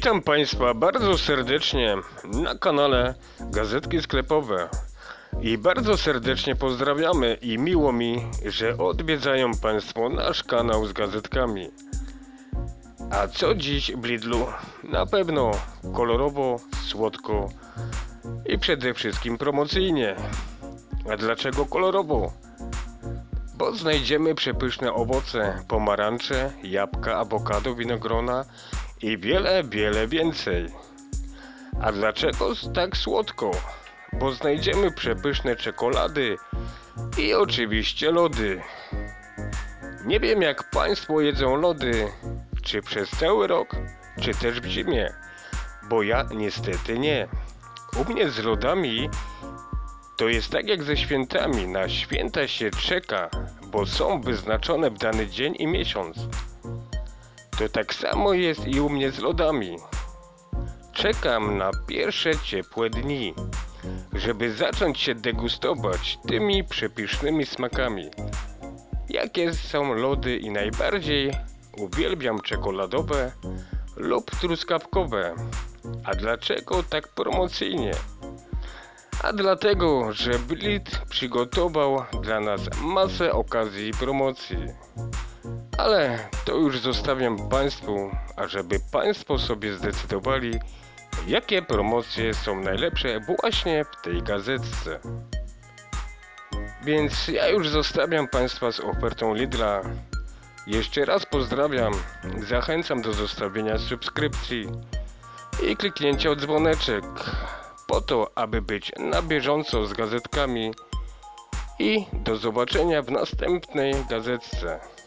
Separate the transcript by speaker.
Speaker 1: Witam Państwa bardzo serdecznie na kanale Gazetki Sklepowe. I bardzo serdecznie pozdrawiamy i miło mi, że odwiedzają Państwo nasz kanał z gazetkami. A co dziś w Lidlu? Na pewno kolorowo, słodko i przede wszystkim promocyjnie. A dlaczego kolorowo? Bo znajdziemy przepyszne owoce, pomarańcze, jabłka, awokado, winogrona i wiele, wiele więcej. A dlaczego tak słodko? Bo znajdziemy przepyszne czekolady i oczywiście lody. Nie wiem jak Państwo jedzą lody, czy przez cały rok, czy też w zimie, bo ja niestety nie. U mnie z lodami to jest tak jak ze świętami. Na święta się czeka, bo są wyznaczone w dany dzień i miesiąc. To tak samo jest i u mnie z lodami. Czekam na pierwsze ciepłe dni, żeby zacząć się degustować tymi przepysznymi smakami. Jakie są lody i najbardziej uwielbiam czekoladowe lub truskawkowe. A dlaczego tak promocyjnie? A dlatego, że Blit przygotował dla nas masę okazji i promocji. Ale to już zostawiam Państwu, ażeby Państwo sobie zdecydowali, jakie promocje są najlepsze właśnie w tej gazetce. Więc ja już zostawiam Państwa z ofertą Lidla. Jeszcze raz pozdrawiam, zachęcam do zostawienia subskrypcji i kliknięcia dzwoneczek po to, aby być na bieżąco z gazetkami i do zobaczenia w następnej gazetce.